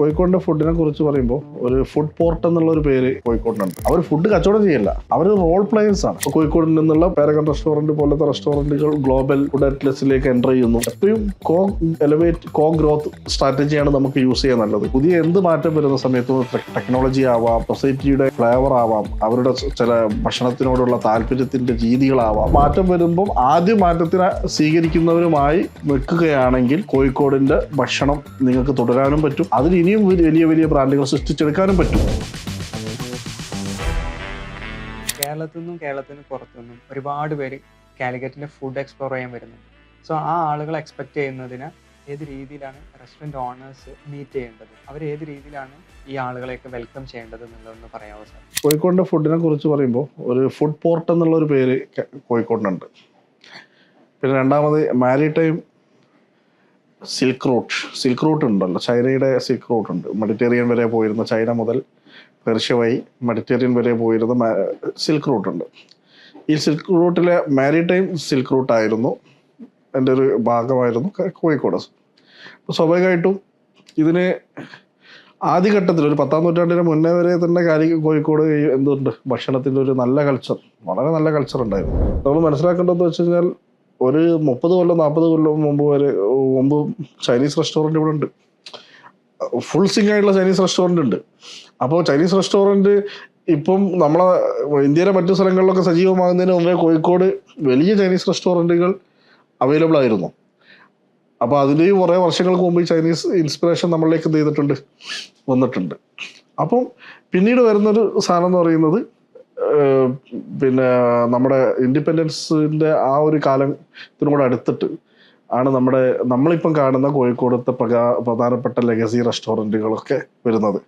കോഴിക്കോടിന്റെ ഫുഡിനെ കുറിച്ച് പറയുമ്പോൾ ഒരു ഫുഡ് പോർട്ട് എന്നുള്ള ഒരു പേര് കോഴിക്കോടിനുണ്ട്. അവർ ഫുഡ് കച്ചവടം ചെയ്യില്ല. അവർ റോൾ പ്ലേയേഴ്സ് ആണ്. കോഴിക്കോടിൽ നിന്നുള്ള പാരഗൺ റെസ്റ്റോറന്റ് പോലത്തെ റെസ്റ്റോറന്റുകൾ ഗ്ലോബൽ ഫുഡ് അറ്റ്ലസിലേക്ക് എന്റർ ചെയ്യുന്നു. എപ്പോഴും കോ എലവേറ്റ് കോ ഗ്രോത്ത് സ്ട്രാറ്റജിയാണ് നമുക്ക് യൂസ് ചെയ്യാൻ നല്ലത്. പുതിയ എന്ത് മാറ്റം വരുന്ന സമയത്തും ടെക്നോളജി ആവാം സൊസൈറ്റിയുടെ ഫ്ലേവർ ആവാം അവരുടെ ചില ഭക്ഷണത്തിനോടുള്ള താല്പര്യത്തിന്റെ രീതികളാവാം. മാറ്റം വരുമ്പോൾ ആദ്യ മാറ്റത്തിനെ സ്വീകരിക്കുന്നവരുമായി നിൽക്കുകയാണെങ്കിൽ കോഴിക്കോടിന്റെ ഭക്ഷണം നിങ്ങൾക്ക് തുടരാനും പറ്റും. അതിന് ഇനിയും വലിയ വലിയ ബ്രാൻഡുകൾ സൃഷ്ടിച്ചെടുക്കാനും പറ്റും. കേരളത്തിൽ നിന്നും കേരളത്തിന് പുറത്തുനിന്നും ഒരുപാട് പേര് കാലിക്കറ്റിന്റെ ഫുഡ് എക്സ്പ്ലോർ ചെയ്യാൻ വരുന്നുണ്ട്. സോ ആ ആളുകൾ എക്സ്പെക്ട് ചെയ്യുന്നതിന് ഏത് രീതിയിലാണ് റെസ്റ്റോറന്റ് ഓണേഴ്സ് മീറ്റ് ചെയ്യേണ്ടത്? അവർ ഏത് രീതിയിലാണ് ഈ ആളുകളെയൊക്കെ വെൽക്കം ചെയ്യേണ്ടത് എന്നുള്ളതെന്ന് പറയാമോ സാർ കോഴിക്കോടിന്റെ ഫുഡിനെ കുറിച്ച് പറയുമ്പോൾ ഒരു ഫുഡ് പോർട്ട് എന്നുള്ള ഒരു പേര് കോഴിക്കോടിനുണ്ട്. പിന്നെ രണ്ടാമത് maritime silk route silk route ഉണ്ടല്ലോ. ചൈനയുടെ സിൽക്ക് റൂട്ട് ഉണ്ട്. മെഡിറ്റേറിയൻ വരെ പോയിരുന്ന ചൈന മുതൽ പെർഷ്യ വഴി മെഡിറ്റേറിയൻ വരെ പോയിരുന്ന സിൽക്ക് റൂട്ട് ഉണ്ട്. ഈ സിൽക്ക് റൂട്ടിലെ മാരിടൈം സിൽക്ക് റൂട്ട് ആയിരുന്നു. എന്റെ ഒരു ഭാഗമായിരുന്നു കോഴിക്കോട്. സ്വാഭാവികമായിട്ടും ഇതിന് ആദ്യഘട്ടത്തിൽ ഒരു പത്താം നൂറ്റാണ്ടിന് മുന്നേ വരെ തന്നെ കാര്യം കോഴിക്കോട് എന്തുണ്ട്? ഭക്ഷണത്തിന്റെ ഒരു നല്ല കൾച്ചർ വളരെ നല്ല കൾച്ചർ ഉണ്ടായിരുന്നു. നമ്മൾ മനസ്സിലാക്കേണ്ടതെന്ന് വെച്ച് കഴിഞ്ഞാൽ ഒരു മുപ്പത് കൊല്ലം നാൽപ്പത് കൊല്ലം മുമ്പ് വരെ മുമ്പ് ചൈനീസ് റെസ്റ്റോറന്റ് ഇവിടെ ഉണ്ട്. ഫുൾ സിംഗ് ആയിട്ടുള്ള ചൈനീസ് റെസ്റ്റോറന്റ് ഉണ്ട്. അപ്പോൾ ചൈനീസ് റെസ്റ്റോറന്റ് ഇപ്പം നമ്മളെ ഇന്ത്യയിലെ മറ്റു സ്ഥലങ്ങളിലൊക്കെ സജീവമാകുന്നതിന് മുമ്പേ കോഴിക്കോട് വലിയ ചൈനീസ് റെസ്റ്റോറന്റുകൾ അവൈലബിൾ ആയിരുന്നു. അപ്പോൾ അതിന്റെയും കുറേ വർഷങ്ങൾക്ക് മുമ്പ് ഈ ചൈനീസ് ഇൻസ്പിറേഷൻ നമ്മളിലേക്ക് എന്ത് ചെയ്തിട്ടുണ്ട് വന്നിട്ടുണ്ട്. അപ്പം പിന്നീട് വരുന്നൊരു സാധനം എന്ന് പറയുന്നത് പിന്നെ നമ്മുടെ ഇൻഡിപെൻഡൻസിന്റെ ആ ഒരു കാലത്തിനും കൂടെ അടുത്തിട്ട് ആണ് നമ്മുടെ നമ്മളിപ്പം കാണുന്ന കോഴിക്കോടത്തെ പ്രകാ പ്രധാനപ്പെട്ട ലെഗസി റെസ്റ്റോറന്റുകളൊക്കെ വരുന്നത്.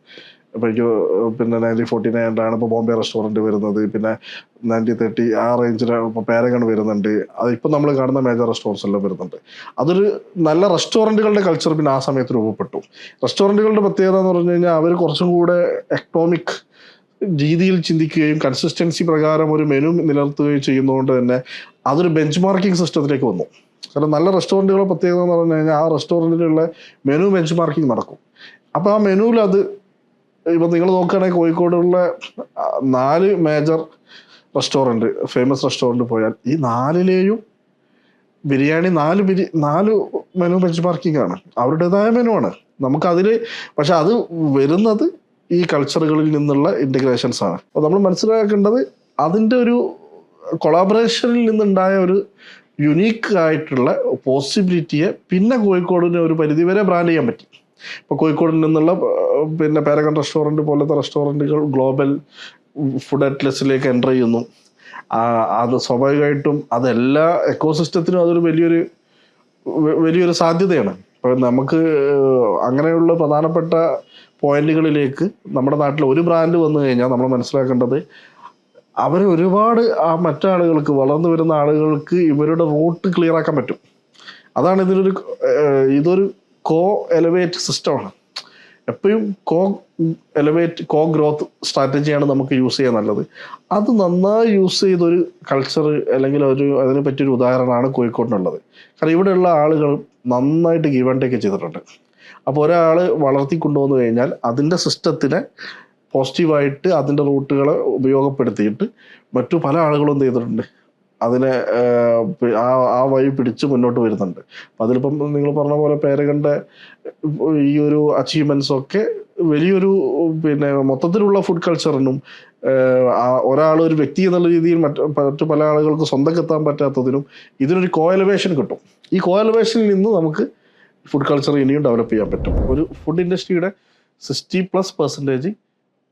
ഇപ്പോൾ എനിക്ക് പിന്നെ നയന്റീൻ ഫോർട്ടി നയനിലാണ് ഇപ്പോൾ ബോംബെ റെസ്റ്റോറന്റ് വരുന്നത്. പിന്നെ നയന്റീൻ തേർട്ടി ആ റേഞ്ചിൽ ഇപ്പോൾ പാരഗൺ വരുന്നുണ്ട്. അത് നമ്മൾ കാണുന്ന മേജർ റെസ്റ്റോറന്റ്സ് എല്ലാം വരുന്നുണ്ട്. അതൊരു നല്ല റെസ്റ്റോറന്റുകളുടെ കൾച്ചർ പിന്നെ ആ സമയത്ത് രൂപപ്പെട്ടു. റെസ്റ്റോറന്റുകളുടെ പ്രത്യേകത എന്ന് പറഞ്ഞു കഴിഞ്ഞാൽ അവർ കുറച്ചും കൂടെ എക്കണോമിക് രീതിയിൽ ചിന്തിക്കുകയും കൺസിസ്റ്റൻസി പ്രകാരം ഒരു മെനു നിലനിർത്തുകയും ചെയ്യുന്നതുകൊണ്ട് തന്നെ അതൊരു ബെഞ്ച് മാർക്കിംഗ് സിസ്റ്റത്തിലേക്ക് വന്നു. കാരണം നല്ല റെസ്റ്റോറന്റുകളുടെ പ്രത്യേകത എന്ന് പറഞ്ഞു കഴിഞ്ഞാൽ ആ റെസ്റ്റോറന്റിലുള്ള മെനു ബെഞ്ച് മാർക്കിംഗ് നടക്കും. അപ്പോൾ ആ മെനുവിൽ അത് ഇപ്പം നിങ്ങൾ നോക്കുകയാണെങ്കിൽ കോഴിക്കോടുള്ള നാല് മേജർ റെസ്റ്റോറന്റ് ഫേമസ് റെസ്റ്റോറന്റ് പോയാൽ ഈ നാലിലെയും ബിരിയാണി നാല് ബിരി നാല് മെനു ബെഞ്ച് മാർക്കിംഗ് ആണ്. അവരുടേതായ മെനു ആണ്. നമുക്കതിൽ പക്ഷെ അത് വരുന്നത് ഈ കൾച്ചറുകളിൽ നിന്നുള്ള ഇന്റഗ്രേഷൻസ് ആണ്. അപ്പോൾ നമ്മൾ മനസ്സിലാക്കേണ്ടത് അതിന്റെ ഒരു കൊളാബറേഷനിൽ നിന്നുണ്ടായ ഒരു യുണീക്ക് ആയിട്ടുള്ള പോസിബിലിറ്റിയെ പിന്നെ കോഴിക്കോടിനെ ഒരു പരിധിവരെ ബ്രാൻഡ് ചെയ്യാൻ പറ്റി. ഇപ്പോൾ കോഴിക്കോടിൽ നിന്നുള്ള പിന്നെ പാരഗൺ റെസ്റ്റോറന്റ് പോലത്തെ റെസ്റ്റോറന്റുകൾ ഗ്ലോബൽ ഫുഡ് അറ്റ്ലസിലേക്ക് എന്റർ ചെയ്യുന്നു. അത് സ്വാഭാവികമായിട്ടും അതെല്ലാ എക്കോസിസ്റ്റത്തിനും അതൊരു വലിയൊരു വലിയൊരു സാധ്യതയാണ്. അപ്പോൾ നമുക്ക് അങ്ങനെയുള്ള പ്രധാനപ്പെട്ട പോയിന്റുകളിലേക്ക് നമ്മുടെ നാട്ടിൽ ഒരു ബ്രാൻഡ് വന്നു കഴിഞ്ഞാൽ നമ്മൾ മനസ്സിലാക്കേണ്ടത് അവർ ഒരുപാട് ആ മറ്റാളുകൾക്ക് വളർന്നു വരുന്ന ആളുകൾക്ക് ഇവരുടെ റൂട്ട് ക്ലിയർ ആക്കാൻ പറ്റും. അതാണ് ഇതിനൊരു ഇതൊരു കോ എലവേറ്റ് സിസ്റ്റമാണ് എപ്പോഴും കോ എലവേറ്റ് കോ ഗ്രോത്ത് സ്ട്രാറ്റജിയാണ് നമുക്ക് യൂസ് ചെയ്യാൻ നല്ലത്. അത് നന്നായി യൂസ് ചെയ്തൊരു കൾച്ചർ അല്ലെങ്കിൽ ഒരു അതിനെ പറ്റിയൊരു ഉദാഹരണമാണ് കോഴിക്കോടിനുള്ളത്. കാരണം ഇവിടെയുള്ള ആളുകൾ നന്നായിട്ട് ഗീവ് ആൻഡ് ടേക്ക് ചെയ്തിട്ടുണ്ട്. അപ്പോൾ ഒരാൾ വളർത്തി കൊണ്ടുവന്നു കഴിഞ്ഞാൽ അതിന്റെ സിസ്റ്റത്തിനെ പോസിറ്റീവായിട്ട് അതിന്റെ റൂട്ടുകളെ ഉപയോഗപ്പെടുത്തിയിട്ട് മറ്റു പല ആളുകളും ചെയ്തിട്ടുണ്ട്? അതിനെ ആ ആ വഴി പിടിച്ച് മുന്നോട്ട് വരുന്നുണ്ട്. അപ്പം അതിലിപ്പം നിങ്ങൾ പറഞ്ഞ പോലെ പേരകണ്ട ഈ ഒരു അച്ചീവ്മെന്റ്സ് ഒക്കെ വലിയൊരു പിന്നെ മൊത്തത്തിലുള്ള ഫുഡ് കൾച്ചറിനും ഒരാൾ ഒരു വ്യക്തി എന്നുള്ള രീതിയിൽ മറ്റ് മറ്റു പല ആളുകൾക്ക് സ്വന്തം എത്താൻ പറ്റാത്തതിനും ഇതിനൊരു കോ എലവേഷൻ കിട്ടും. ഈ കോ എലവേഷനിൽ നിന്ന് നമുക്ക് ഫുഡ് കൾച്ചർ ഇനിയും ഡെവലപ്പ് ചെയ്യാൻ പറ്റും. ഒരു ഫുഡ് ഇൻഡസ്ട്രിയുടെ സിക്സ്റ്റി പ്ലസ് പെർസെന്റേജ്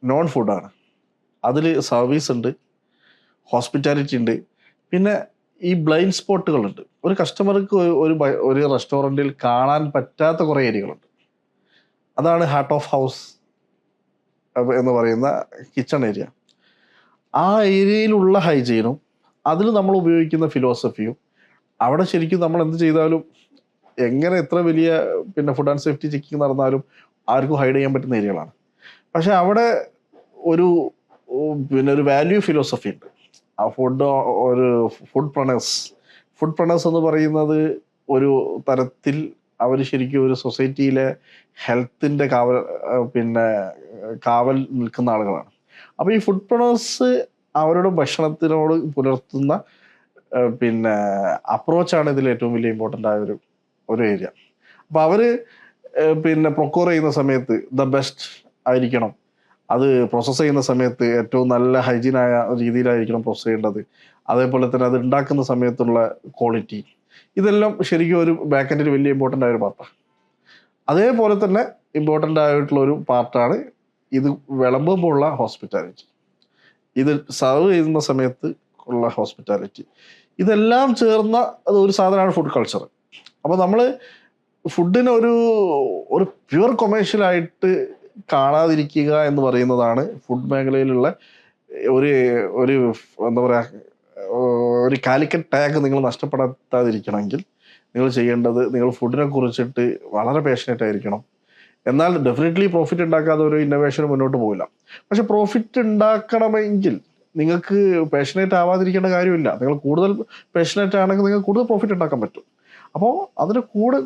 നോൺ ഫുഡാണ് അതിൽ സർവീസ് ഉണ്ട് ഹോസ്പിറ്റാലിറ്റി ഉണ്ട് പിന്നെ ഈ ബ്ലൈൻഡ് സ്പോട്ടുകളുണ്ട് ഒരു കസ്റ്റമർക്ക് ഒരു- ഒരു റെസ്റ്റോറന്റിൽ കാണാൻ പറ്റാത്ത കുറേ ഏരിയകളുണ്ട് അതാണ് ഹാർട്ട് ഓഫ് ഹൗസ് എന്ന് പറയുന്ന കിച്ചൺ ഏരിയ. ആ ഏരിയയിലുള്ള ഹൈജീനും അതിൽ നമ്മൾ ഉപയോഗിക്കുന്ന ഫിലോസഫിയും അവിടെ ശരിക്കും നമ്മൾ എന്ത് ചെയ്താലും എങ്ങനെ എത്ര വലിയ പിന്നെ ഫുഡ് ആൻഡ് സേഫ്റ്റി ചെക്കിങ് നടന്നാലും ആർക്കും ഹൈഡ് ചെയ്യാൻ പറ്റുന്ന ഏരിയകളാണ്. പക്ഷെ അവിടെ ഒരു പിന്നെ ഒരു വാല്യൂ ഫിലോസഫി ഉണ്ട്. ആ ഫുഡ് ഒരു ഫുഡ് പ്രണേഴ്സ് ഫുഡ് പ്രണേഴ്സ് എന്ന് പറയുന്നത് ഒരു തരത്തിൽ അവർ ശരിക്കും ഒരു സൊസൈറ്റിയിലെ ഹെൽത്തിന്റെ കാവൽ പിന്നെ കാവൽ നിൽക്കുന്ന ആളുകളാണ്. അപ്പോൾ ഈ ഫുഡ് പ്രണേഴ്സ് അവരുടെ ഭക്ഷണത്തിനോട് പുലർത്തുന്ന പിന്നെ അപ്രോച്ചാണ് ഇതിൽ ഏറ്റവും വലിയ ഇമ്പോർട്ടന്റ് ആയ ഒരു ഒരു ഏരിയ അപ്പോൾ അവർ പിന്നെ പ്രൊക്യൂർ ചെയ്യുന്ന സമയത്ത് ദ ബെസ്റ്റ് ആയിരിക്കണം. അത് പ്രോസസ്സ് ചെയ്യുന്ന സമയത്ത് ഏറ്റവും നല്ല ഹൈജീനായ രീതിയിലായിരിക്കണം പ്രോസസ്സ് ചെയ്യേണ്ടത്. അതേപോലെ തന്നെ അത് ഉണ്ടാക്കുന്ന സമയത്തുള്ള ക്വാളിറ്റി. ഇതെല്ലാം ശരിക്കും ഒരു ബാക്കെൻഡിൽ വലിയ ഇമ്പോർട്ടന്റ് ആയ ഒരു പാർട്ടാണ് അതേപോലെ തന്നെ ഇമ്പോർട്ടന്റ് ആയിട്ടുള്ള ഒരു പാർട്ടാണ് ഇത് വിളമ്പുമ്പോൾ ഉള്ള ഹോസ്പിറ്റാലിറ്റി ഇത് സർവ് ചെയ്യുന്ന സമയത്ത് ഉള്ള ഹോസ്പിറ്റാലിറ്റി ഇതെല്ലാം ചേർന്ന അത് ഒരു സാധനമാണ് ഫുഡ് കൾച്ചർ അപ്പോൾ നമ്മൾ ഫുഡിനെ ഒരു ഒരു പ്യുവർ കൊമേഴ്ഷ്യലായിട്ട് കാണാതിരിക്കുക എന്ന് പറയുന്നതാണ് ഫുഡ് മേഖലയിലുള്ള ഒരു ഒരു എന്താ പറയുക ഒരു കാലിക്കറ്റ് ടാഗ് നിങ്ങൾ നഷ്ടപ്പെടുത്താതിരിക്കണമെങ്കിൽ നിങ്ങൾ ചെയ്യേണ്ടത് നിങ്ങൾ ഫുഡിനെ കുറിച്ചിട്ട് വളരെ പാഷനേറ്റ് ആയിരിക്കണം. എന്നാൽ ഡെഫിനറ്റ്ലി പ്രോഫിറ്റ് ഉണ്ടാക്കാതെ ഒരു ഇന്നോവേഷൻ മുന്നോട്ട് പോകില്ല പക്ഷെ പ്രോഫിറ്റ് ഉണ്ടാക്കണമെങ്കിൽ നിങ്ങൾക്ക് പേഷ്യനേറ്റ് ആവാതിരിക്കേണ്ട കാര്യമില്ല. നിങ്ങൾ കൂടുതൽ പേഷ്യനേറ്റ് ആണെങ്കിൽ നിങ്ങൾക്ക് കൂടുതൽ പ്രോഫിറ്റ് ഉണ്ടാക്കാൻ പറ്റും. അപ്പോൾ അതിന് കൂടെ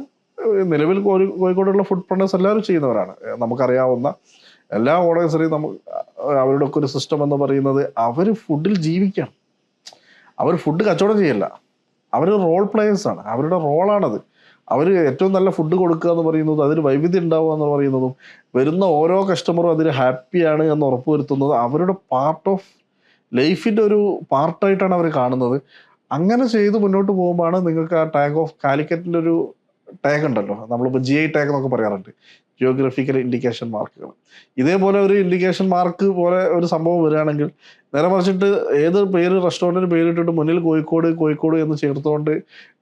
നിലവിൽ കോഴി- കോഴിക്കോടുള്ള ഫുഡ് പ്രൊഡക്ട്സ് എല്ലാവരും ചെയ്യുന്നവരാണ്. നമുക്കറിയാവുന്ന എല്ലാ ഓർഡേഴ്സറിയും നമുക്ക് അവരുടെ ഒക്കെ ഒരു സിസ്റ്റം എന്ന് പറയുന്നത് അവർ ഫുഡിൽ ജീവിക്കണം. അവർ ഫുഡ് കച്ചവടം ചെയ്യല്ല. അവർ റോൾ പ്ലേയേഴ്സ് ആണ്. അവരുടെ റോളാണത് അവർ ഏറ്റവും നല്ല ഫുഡ് കൊടുക്കുക എന്ന് പറയുന്നത് അതിന് വൈവിധ്യം ഉണ്ടാവുക എന്ന് പറയുന്നതും വരുന്ന ഓരോ കസ്റ്റമറും അതിൽ ഹാപ്പിയാണ് എന്ന് ഉറപ്പുവരുത്തുന്നത് അവരുടെ പാർട്ട് ഓഫ് ലൈഫിന്റെ ഒരു പാർട്ടായിട്ടാണ് അവർ കാണുന്നത്. അങ്ങനെ ചെയ്ത് മുന്നോട്ട് പോകുമ്പോഴാണ് നിങ്ങൾക്ക് ആ ടാഗ് ഓഫ് കാലിക്കറ്റിന്റെ ഒരു ടാഗ് ഉണ്ടല്ലോ. നമ്മളിപ്പോൾ ജി ഐ ടാഗ് എന്നൊക്കെ പറയാറുണ്ട്. ജിയോഗ്രഫിക്കൽ ഇൻഡിക്കേഷൻ മാർക്കുകൾ ഇതേപോലെ ഒരു ഇൻഡിക്കേഷൻ മാർക്ക് പോലെ ഒരു സംഭവം വരികയാണെങ്കിൽ നേരെ മറിച്ചിട്ട് ഏത് പേര് റെസ്റ്റോറന്റിന് പേരിട്ടിട്ട് മുന്നിൽ കോഴിക്കോട് കോഴിക്കോട് എന്ന് ചേർത്തുകൊണ്ട്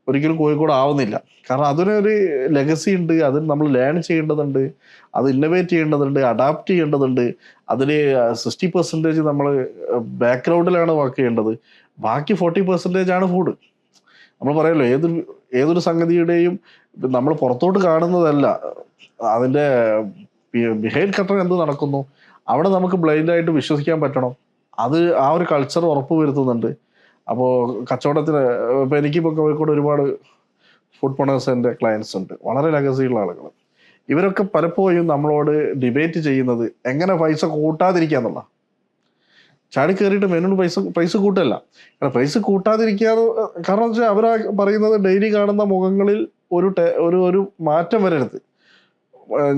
ഒരിക്കലും കോഴിക്കോട് ആവുന്നില്ല. കാരണം അതിനൊരു ലെഗസി ഉണ്ട് അതിന് നമ്മൾ ലേൺ ചെയ്യേണ്ടതുണ്ട് അത് ഇന്നോവേറ്റ് ചെയ്യേണ്ടതുണ്ട് അഡാപ്റ്റ് ചെയ്യേണ്ടതുണ്ട്. അതിൽ സിക്സ്റ്റി പെർസെന്റേജ് നമ്മൾ ബാക്ക്ഗ്രൗണ്ടിലാണ് വർക്ക് ചെയ്യേണ്ടത്. ബാക്കി ഫോർട്ടി പെർസെന്റേജ് ആണ് ഫുഡ് നമ്മൾ പറയല്ലോ ഏതൊരു ഏതൊരു സംഗതിയുടെയും നമ്മൾ പുറത്തോട്ട് കാണുന്നതല്ല. അതിന്റെ ബിഹൈൻഡ് കട്ടർ എന്ത് നടക്കുന്നു? അവിടെ നമുക്ക് ബ്ലൈൻഡായിട്ട് വിശ്വസിക്കാൻ പറ്റണം. അത് ആ ഒരു കൾച്ചർ ഉറപ്പ് വരുത്തുന്നുണ്ട്. അപ്പോൾ കച്ചവടത്തിന് ഇപ്പോൾ എനിക്കിപ്പോൾ കോഴിക്കോട് ഒരുപാട് ഫുഡ് പണേഴ്സിന്റെ ക്ലയൻസ് ഉണ്ട്. വളരെ ലഗസിയുള്ള ആളുകൾ ഇവരൊക്കെ പലപ്പോഴും നമ്മളോട് ഡിബേറ്റ് ചെയ്യുന്നത് എങ്ങനെ പൈസ കൂട്ടാതിരിക്കുക എന്നുള്ള ചാടി കയറിയിട്ട് മെനു പൈസ പ്രൈസ് കൂട്ടല്ല. കാരണം പ്രൈസ് കൂട്ടാതിരിക്കാതെ കാരണം വെച്ചാൽ അവരാ പറയുന്നത് ഡെയിലി കാണുന്ന മുഖങ്ങളിൽ ഒരു ഒരു ഒരു മാറ്റം വരരുത്.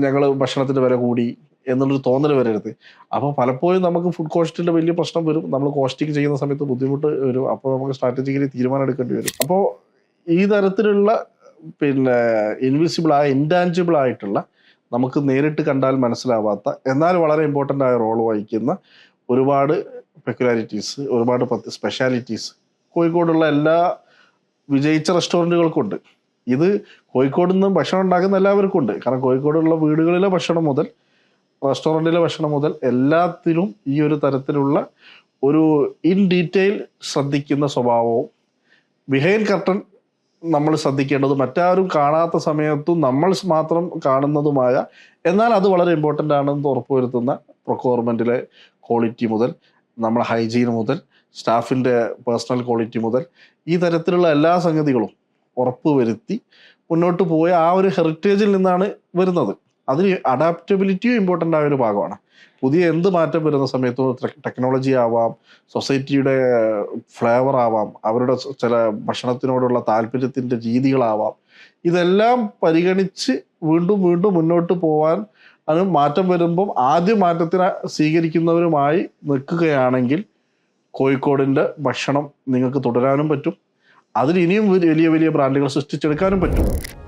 ഞങ്ങൾ ഭക്ഷണത്തിന്റെ വില കൂടി എന്നുള്ളൊരു തോന്നൽ വരരുത്. അപ്പോൾ പലപ്പോഴും നമുക്ക് ഫുഡ് കോസ്റ്റിന്റെ വലിയ പ്രശ്നം വരും. നമ്മൾ കോസ്റ്റിംഗ് ചെയ്യുന്ന സമയത്ത് ബുദ്ധിമുട്ട് വരും. അപ്പോൾ നമുക്ക് സ്ട്രാറ്റജിക്കലി തീരുമാനം എടുക്കേണ്ടി വരും. അപ്പോൾ ഈ തരത്തിലുള്ള പിന്നെ ഇൻവിസിബിൾ ആയ ഇൻടാഞ്ചിബിൾ ആയിട്ടുള്ള നമുക്ക് നേരിട്ട് കണ്ടാൽ മനസ്സിലാവാത്ത എന്നാൽ വളരെ ഇമ്പോർട്ടന്റ് ആയ റോൾ വഹിക്കുന്ന ഒരുപാട് പെക്കുലാരിറ്റീസ് ഒരുപാട് സ്പെഷ്യാലിറ്റീസ് കോഴിക്കോടുള്ള എല്ലാ വിജയിച്ച റെസ്റ്റോറന്റുകൾക്കുണ്ട് ഇത് കോഴിക്കോട് നിന്ന് ഭക്ഷണം ഉണ്ടാക്കുന്ന എല്ലാവർക്കും ഉണ്ട്. കാരണം കോഴിക്കോടുള്ള വീടുകളിലെ ഭക്ഷണം മുതൽ റെസ്റ്റോറന്റിലെ ഭക്ഷണം മുതൽ എല്ലാത്തിലും ഈ ഒരു തരത്തിലുള്ള ഒരു ഇൻ ഡീറ്റെയിൽ ശ്രദ്ധിക്കുന്ന സ്വഭാവവും ബിഹൈൻഡ് കർട്ടൺ നമ്മൾ ശ്രദ്ധിക്കേണ്ടത് മറ്റാരും കാണാത്ത സമയത്തും നമ്മൾ മാത്രം കാണുന്നതുമായ എന്നാൽ അത് വളരെ ഇമ്പോർട്ടന്റ് ആണെന്ന് ഉറപ്പുവരുത്തുന്ന പ്രൊക്യൂർമെന്റിലെ ക്വാളിറ്റി മുതൽ നമ്മളെ ഹൈജീൻ മുതൽ സ്റ്റാഫിന്റെ പേഴ്സണൽ ക്വാളിറ്റി മുതൽ ഈ തരത്തിലുള്ള എല്ലാ സംഗതികളും ഉറപ്പുവരുത്തി മുന്നോട്ട് പോയ ആ ഒരു ഹെറിറ്റേജിൽ നിന്നാണ് വരുന്നത്. അതിന് അഡാപ്റ്റബിലിറ്റിയും ഇമ്പോർട്ടന്റ് ആയ ഒരു ഭാഗമാണ്. പുതിയ എന്ത് മാറ്റം വരുന്ന സമയത്തും ടെക്നോളജി ആവാം സൊസൈറ്റിയുടെ ഫ്ലേവർ ആവാം അവരുടെ ചില ഭക്ഷണത്തിനോടുള്ള താല്പര്യത്തിന്റെ രീതികളാവാം ഇതെല്ലാം പരിഗണിച്ച് വീണ്ടും വീണ്ടും മുന്നോട്ട് പോകാൻ അത് മാറ്റം വരുമ്പം ആദ്യ മാറ്റത്തിന് സ്വീകരിക്കുന്നവരുമായി നിൽക്കുകയാണെങ്കിൽ കോഴിക്കോടിന്റെ ഭക്ഷണം നിങ്ങൾക്ക് തുടരാനും പറ്റും. അതിൽ ഇനിയും വലിയ വലിയ ബ്രാൻഡുകൾ സൃഷ്ടിച്ചെടുക്കാനും പറ്റും.